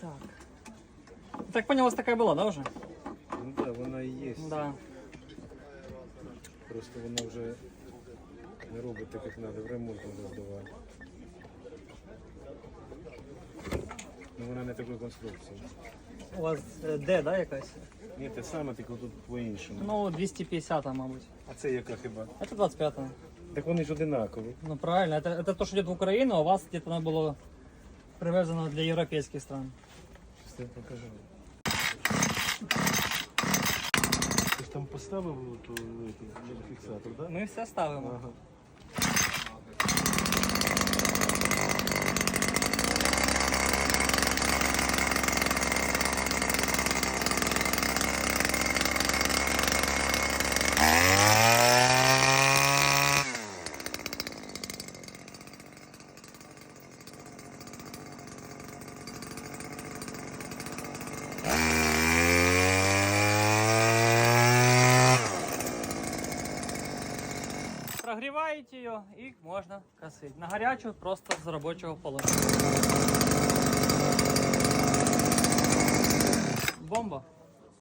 Так. Так понял, у вас такая была, да, уже? Ну так, вона і є. Да. Просто вона вже не робить так, як треба, в ремонт треба здавати. Ну вона не такої конструкції. У вас е, Д, да, якась? Ні, те саме, тільки тут по-іншому. Ну, 250, мабуть. А це яка хіба? Это 25 -та. Так вони ж одинакові. Ну правильно, это, это то, что идет в Украину, а у вас где-то оно было привезено для европейских стран. Я покажу. Ти ж там поставив ту, ту, фіксатор, так? Ми все ставимо. Ага. Прогріваєте її і можна косити. На гарячу просто з робочого положення. Бомба.